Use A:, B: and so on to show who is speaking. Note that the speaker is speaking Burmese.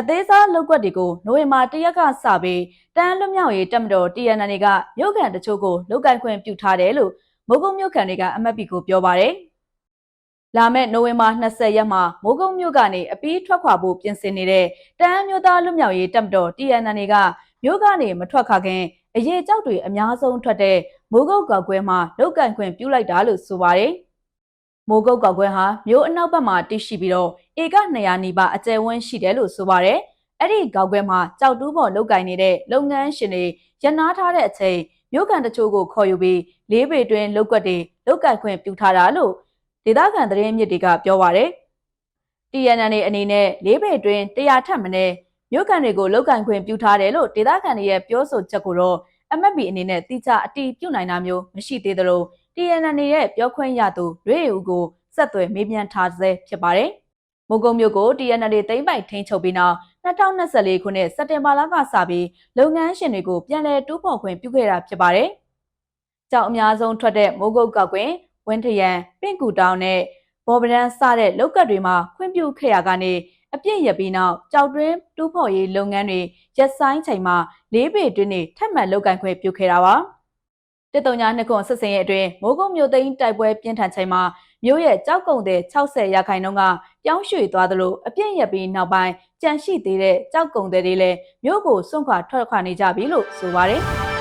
A: အသေးစားလောက်ကွက်တွေကိုနိုဝင်ဘာတရက်ကစပြီးတန်းလွတ်မြောက်ရေးတက်မတော် TNN တွေကမြို့ကန်တချို့ကိုလုတ်ကင်ခွင့်ပြုထားတယ်လို့မိုးကုတ်မြို့ကန်တွေကအမတ်ပီကိုပြောပါတယ်။လာမယ့်နိုဝင်ဘာ20ရက်မှာမိုးကုတ်မြို့ကနေအပီးထွက်ခွာဖို့ပြင်ဆင်နေတဲ့တန်းမြို့သားလွတ်မြောက်ရေးတက်မတော် TNN တွေကမြို့ကနေမထွက်ခါခင်အရေးကြောက်တွေအများဆုံးထွက်တဲ့မိုးကုတ်ကောက်ကွဲမှာလုတ်ကင်ခွင့်ပြုလိုက်တာလို့ဆိုပါတယ်။ မိုးကုတ်ကောက်ကွဲဟာမြို့အနောက်ဘက်မှာတည်ရှိပြီးတော့ဧက200နီးပါးအကျယ်ဝန်းရှိတယ်လို့ဆိုပါရယ်အဲ့ဒီကောက်ကွဲမှာကြောက်တူးပေါ်လုတ်ကင်နေတဲ့လုပ်ငန်းရှင်တွေရနာထားတဲ့အချိန်မြို့ကန်တချို့ကိုခေါ်ယူပြီးလေးပေတွင်လုတ်ကွက်တွေလုတ်ကင်ခွင့်ပြုထားတာလို့ဒေသခံသတင်းမြစ်တွေကပြောပါရယ် TNN တွေအနေနဲ့လေးပေတွင်100ထက်မနည်းမြို့ကန်တွေကိုလုတ်ကင်ခွင့်ပြုထားတယ်လို့ဒေသခံတွေရဲ့ပြောဆိုချက်ကိုတော့ MFB အနေနဲ့တိကျအတီးပြုတ်နိုင်တာမျိုးမရှိသေးသလို TNN ရဲ့ပြောခွင့်ရသူရွေးဦးကိုဆက်သွယ်မေးမြန်းထားဆဲဖြစ်ပါတယ်။မိုးကုံမြို့ကို TNN သိမ်းပိုက်ထိန်းချုပ်ပြီးနောက်2024ခုနှစ်စက်တင်ဘာလကစပြီးလုပ်ငန်းရှင်တွေကိုပြန်လည်တူးဖော်ခွင့်ပြုခဲ့တာဖြစ်ပါတယ်။ကြောက်အများဆုံးထွက်တဲ့မိုးကုတ်ကောက်ကွင်းဝင်းထရန်ပင့်ကူတောင်နဲ့ဘော်ပဒန်းစတဲ့လောက်ကတ်တွေမှာခွင့်ပြုခဲ့ရကနေအပြည့်ရပြီးနောက်ကြောက်တွင်းတူးဖော်ရေးလုပ်ငန်းတွေရက်ဆိုင်ချိန်မှာလေးပေတွင်းနေထပ်မံလုပ်ကင်ခွင့်ပြုခဲ့တာပါ။ တစ်တုံညာနှစ်ခွန်ဆက်စင်ရဲ့အတွင်းမိုးကုတ်မြို့သိမ်းတိုက်ပွဲပြင်းထန်ချိန်မှာမြို့ရဲ့ကြောက်ကုံတဲ့60ရာခိုင်နှုန်းကပြောင်းရွှေ့သွားသလိုအပြည့်ရပြီးနောက်ပိုင်းကြန့်ရှိသေးတဲ့ကြောက်ကုံတဲ့တွေလည်းမြို့ကိုစွန့်ခွာထွက်ခွာနေကြပြီလို့ဆိုပါတယ်။